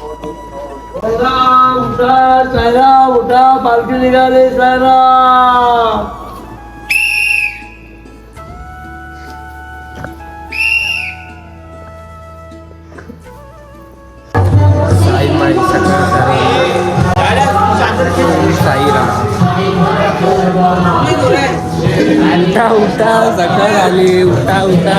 उठा उठा सायराम उठा पालखी निघाली सायराम उठा उठा सकाळ आली उठा उठा.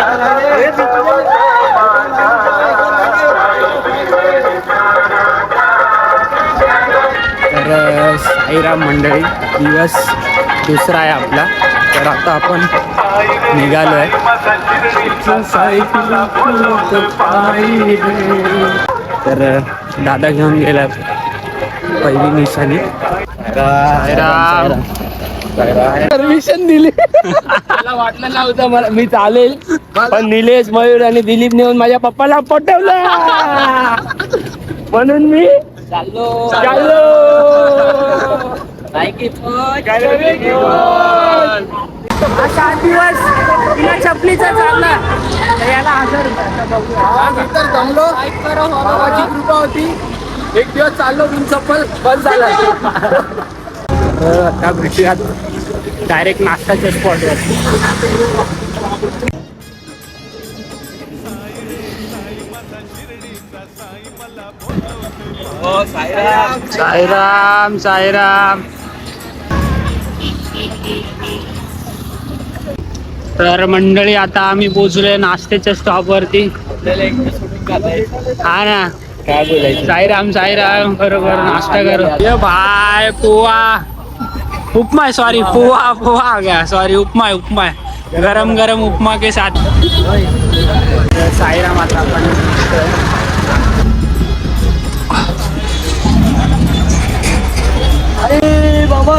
साईराम मंडळी दिवस दुसरा आहे आपला. तर आता आपण निघालो आहे तर दादा घेऊन गेला पहिली निशाणी. परमिशन दिली. मला वाटलं नव्हतं मला मी चालेल. पण निलेश मयूर आणि दिलीप नेऊन माझ्या पप्पाला पटवलं. म्हणून मी चाललो. असा दिवस बिना चपलीचा चालला तर याला हजार तर जमलो. बाबाची कृपा होती. एक दिवस चाललो बिन चप्पल बंद झाला. आता भेटूयात डायरेक्ट नाश्ताच्या स्पॉटवर साईराम. साईराम तर मंडळी आता आम्ही पोहोचलोय नाश्त्याच्या स्टॉप वरती. हा ना. काय बोलायचं? साईराम साईराम बरोबर नाश्ता करू. ये भाय पोहा उपमा है सॉरी पोहा पोहा गया सॉरी उपमा है उपमा है गरम गरम उपमा के साथ. साईराम आता आपण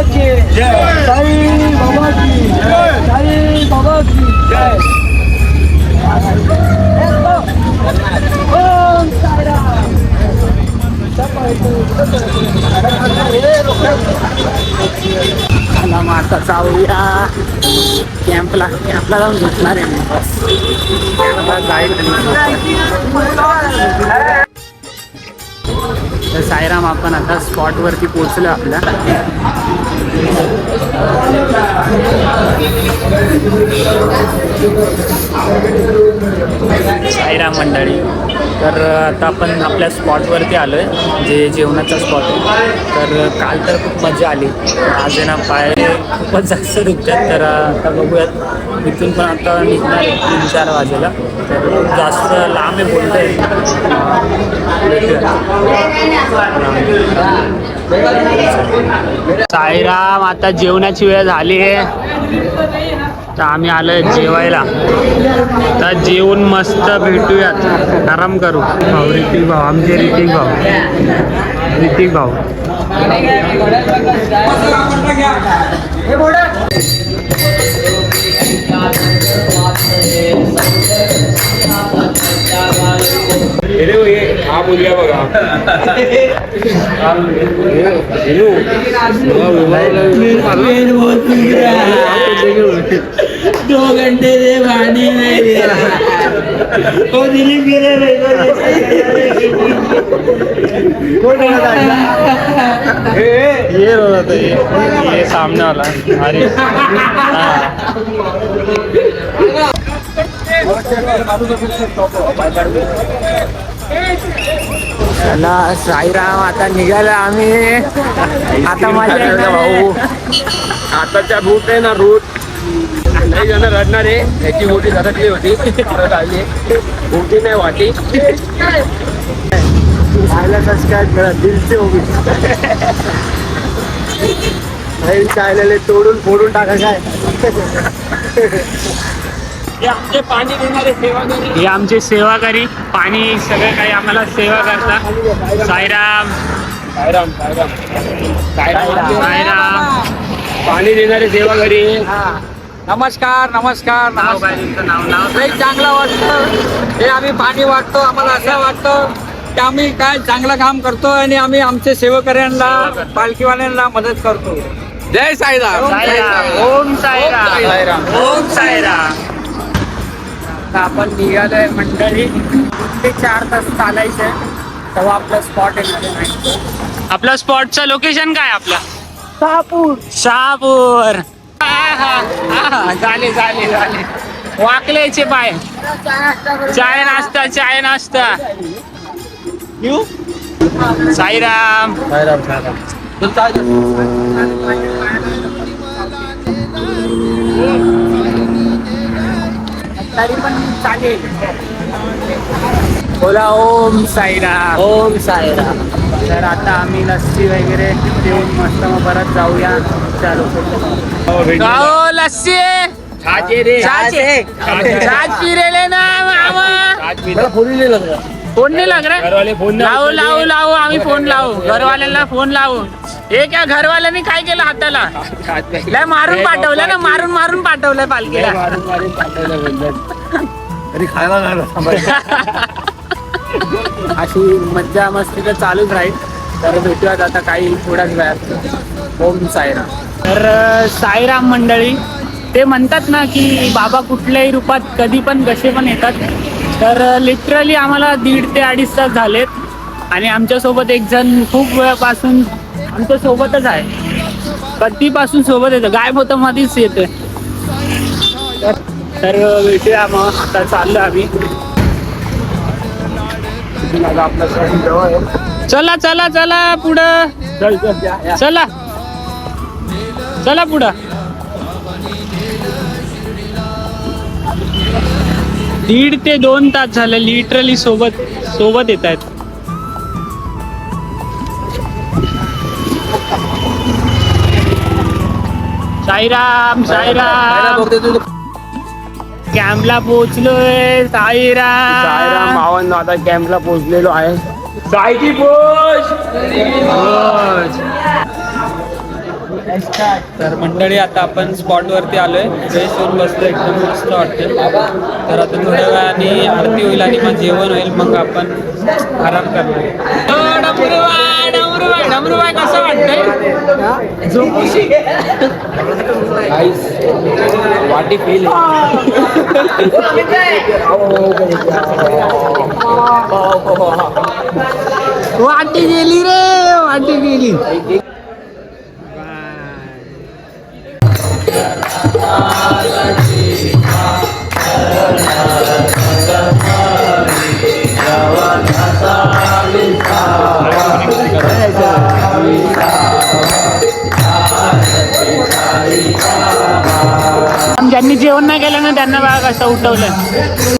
की जय साई बाबा की जय साई बाबा की जय ओम साईराम मला मग आता जाऊया कॅम्पला कॅम्पला जाऊन झोपणार आहे मी बस कॅम्पला जाईल आणि तर साईराम आपण आता स्पॉटवरती पोचलो आपल्या. साईराम मंडळी तर आता आपण आपल्या स्पॉटवरती आलो आहे जे जेवणाचा स्पॉट आहे. तर काल तर खूप मजा आली. आज आहे ना पाय खूपच जास्त दुखतात. तर आता बघूयात इथून पण आता निघणार तीन चार वाजेला. जास्त लांब आहे बोलतोय. साईराम आता जेवणाची वेळ झाली आहे. तर आम्ही आलोय जेवायला. तर जेवून मस्त भेटूयात. आराम करू. भाऊ ऋतिक भाऊ आमचे ऋतिक भाऊ. ऋतिक भाऊ. हा मुलगा बघा दो घंटे से पानी नहीं दिलीप गिरे ये रो रहा था ये ये सामने वाला अरे चला साईराम आता निघाला आम्ही. आता माझ्या भाऊ. आताच्या रूट आहे ना रूट. नाही जण रडणार आहे. याची मोठी झटकली होती. परत आली मोठी नाही वाटी. खायला सबस्क्राईब करा दिलचे चायलेले तोडून फोडून टाका काय? हे आमचे पाणी देणारे सेवाकरी. हे आमचे सेवाकारी पाणी सगळं काही आम्हाला सेवा करतात. साईराम. सायराम सायराम सायराम साईराम पाणी देणारे सेवाकरी. नमस्कार नमस्कार नाव लई चांगलं वाटतं. हे आम्ही पाणी वाटतो आम्हाला असं वाटतं की आम्ही काय चांगलं काम करतो आणि आम्ही आमच्या सेवकऱ्यांना पालखीवाल्यांना मदत करतो. जय साईराम. साईराम. ओम साईराम. साईराम. ओम साईराम. आता आपण निघालोय मंडळी. ते चार तास चालायचंय तेव्हा आपलं स्पॉट येणार आहे. आपलं स्पॉटचं लोकेशन काय आपलं? शहापूर. शहापूर. झाले झाले झाले. वाकलेचे पाय चाय नाश्ता चाय नाश्ता. येऊ साईराम. सायराम सायराम तरी पण चालेल. बोला ओम साईराम. ओम साईराम. तर आता आम्ही लस्सी वगैरे देऊन मस्त मग परत जाऊया. चालू. गाओ लस्सी. छाचे छाछ पिरेले ना मामा. फोन नाही लग रहा घरवाले फोन नाही लावू. लावू लावू आम्ही फोन लावू. घरवाल्यांना फोन लावू. हे क्या घरवाल्यांनी काय केलं हाताला? लय मारून पाठवलं ना मारून मारून पाठवलंय पालखीला. तरी खायला नाही अशी मज्जा मस्ती तर चालूच राहील. तर भेटूयात आता काही थोड्याच वेळात. ओम साईराम. तर साईराम मंडळी ते म्हणतात ना की बाबा कुठल्याही रूपात कधी पण कसे पण येतात. तर लिटरली आम्हाला दीड ते अडीच तास झालेत. आणि आमच्यासोबत एक जण खूप वेळापासून आमच्या सोबतच आहे. कधीपासून सोबत येतं? गायब होतं मध्येच येतं तर भेटूया मग. आता चाललो आम्ही. चला चला चला पुढं. चला चला पुढं. दीड ते दोन तास झाले लिटरली सोबत सोबत येत आहेत साईराम साईराम. कॅम्पला पोहोचलोय सायराम साईराम भावांनो आता कॅम्पला पोहोचलेलो आहे. सायकी पोच तर मंडळी आता आपण स्पॉट वरती आलोय. फ्रेश होऊन बसलो एकदम मस्त वाटते तर आता थोड्या वेळाने आरती होईल आणि मग जेवण होईल मग आपण आराम करणार. डमरुबाई डमरुबाई डमरुबाई कसं वाटतंय? वाटी फील वाटी गेली रे वाटी गेली. त्यांनी जेवण नाही केलं ना त्यांना बाग कसं उठवलं.